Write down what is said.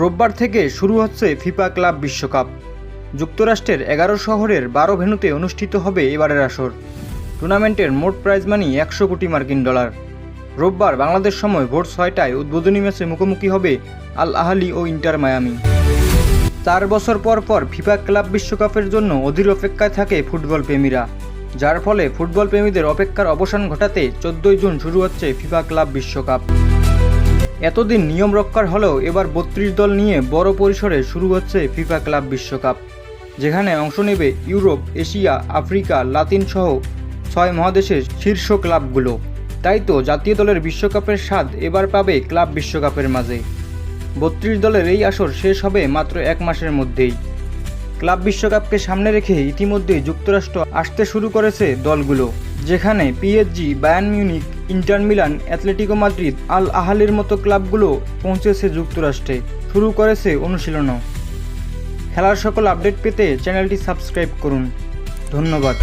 রোববার থেকে শুরু হচ্ছে ফিফা ক্লাব বিশ্বকাপ। যুক্তরাষ্ট্রের এগারো শহরের বারো ভেন্যুতে অনুষ্ঠিত হবে এবারের আসর। টুর্নামেন্টের মোট প্রাইজ মানি একশো কোটি মার্কিন ডলার। রোববার বাংলাদেশ সময় ভোর ছয়টায় উদ্বোধনী ম্যাচে মুখোমুখি হবে আল আহালি ও ইন্টার মায়ামি। চার বছর পর পর ফিফা ক্লাব বিশ্বকাপের জন্য অধীর অপেক্ষায় থাকে ফুটবল প্রেমীরা। যার ফলে ফুটবল প্রেমীদের অপেক্ষার অবসান ঘটাতে চোদ্দই জুন শুরু হচ্ছে ফিফা ক্লাব বিশ্বকাপ। এতদিন নিয়ম রক্ষার হলেও এবার বত্রিশ দল নিয়ে বড় পরিসরে শুরু হচ্ছে ফিফা ক্লাব বিশ্বকাপ, যেখানে অংশ নেবে ইউরোপ, এশিয়া, আফ্রিকা, লাতিন সহ ছয় মহাদেশের শীর্ষ ক্লাবগুলো। তাই তো জাতীয় দলের বিশ্বকাপের স্বাদ এবার পাবে ক্লাব বিশ্বকাপের মাঝে। বত্রিশ দলের এই আসর শেষ হবে মাত্র এক মাসের মধ্যেই। ক্লাব বিশ্বকাপকে সামনে রেখে ইতিমধ্যে যুক্তরাষ্ট্র আসতে শুরু করেছে দলগুলো, যেখানে PSG Bayern Munich Inter Milan Atletico Madrid, আল আহালের মতো ক্লাবগুলো পৌঁছেছে যুক্তরাষ্ট্রে। শুরু করেছে অনুশীলনও। খেলার সকল আপডেট পেতে চ্যানেলটি সাবস্ক্রাইব করুন। ধন্যবাদ।